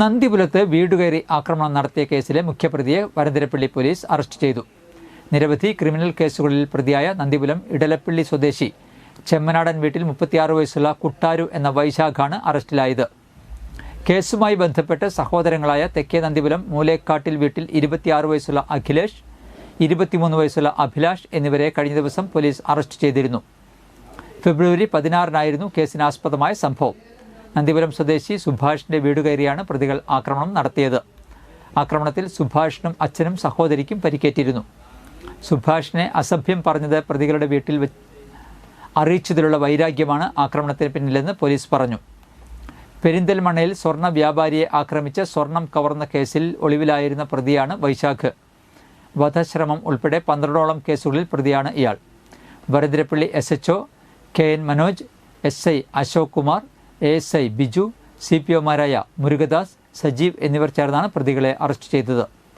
നന്ദിപുലത്ത് വീടുകയറി ആക്രമണം നടത്തിയ കേസിലെ മുഖ്യപ്രതിയെ വരന്തരപ്പള്ളി പോലീസ് അറസ്റ്റ് ചെയ്തു. നിരവധി ക്രിമിനൽ കേസുകളിൽ പ്രതിയായ നന്ദിപുലം ഇടലപ്പള്ളി സ്വദേശി ചെമ്മനാടൻ വീട്ടിൽ മുപ്പത്തിയാറ് വയസ്സുള്ള കുട്ടാരു എന്ന വൈശാഖാണ് അറസ്റ്റിലായത്. കേസുമായി ബന്ധപ്പെട്ട് സഹോദരങ്ങളായ തെക്കേ നന്ദിപുലം മൂലേക്കാട്ടിൽ വീട്ടിൽ ഇരുപത്തിയാറ് വയസ്സുള്ള അഖിലേഷ് ഇരുപത്തിമൂന്ന് വയസ്സുള്ള അഭിലാഷ് എന്നിവരെ കഴിഞ്ഞ ദിവസം പോലീസ് അറസ്റ്റ് ചെയ്തിരുന്നു. ഫെബ്രുവരി പതിനാറിനായിരുന്നു കേസിനാസ്പദമായ സംഭവം. നന്ദിപുരം സ്വദേശി സുഭാഷിന്റെ വീട് കയറിയാണ് പ്രതികൾ ആക്രമണം നടത്തിയത്. ആക്രമണത്തിൽ സുഭാഷിനും അച്ഛനും സഹോദരിക്കും പരിക്കേറ്റിരുന്നു. സുഭാഷിനെ അസഭ്യം പറഞ്ഞത് പ്രതികളുടെ വീട്ടിൽ വെച്ച് അറിയിച്ചതിലുള്ള വൈരാഗ്യമാണ് ആക്രമണത്തിന് പിന്നിലെന്ന് പോലീസ് പറഞ്ഞു. പെരിന്തൽമണ്ണയിൽ സ്വർണ വ്യാപാരിയെ ആക്രമിച്ച് സ്വർണം കവർന്ന കേസിൽ ഒളിവിലായിരുന്ന പ്രതിയാണ് വൈശാഖ്. വധശ്രമം ഉൾപ്പെടെ പന്ത്രണ്ടോളം കേസുകളിൽ പ്രതിയാണ് ഇയാൾ. വരതിരപ്പള്ളി S H K N Manoj S I Ashok Kumar S I Biju C P ഒമാരായ Murugadas Sajeev എന്നിവർ ചേർന്നാണ് പ്രതികളെ അറസ്റ്റ് ചെയ്തത്.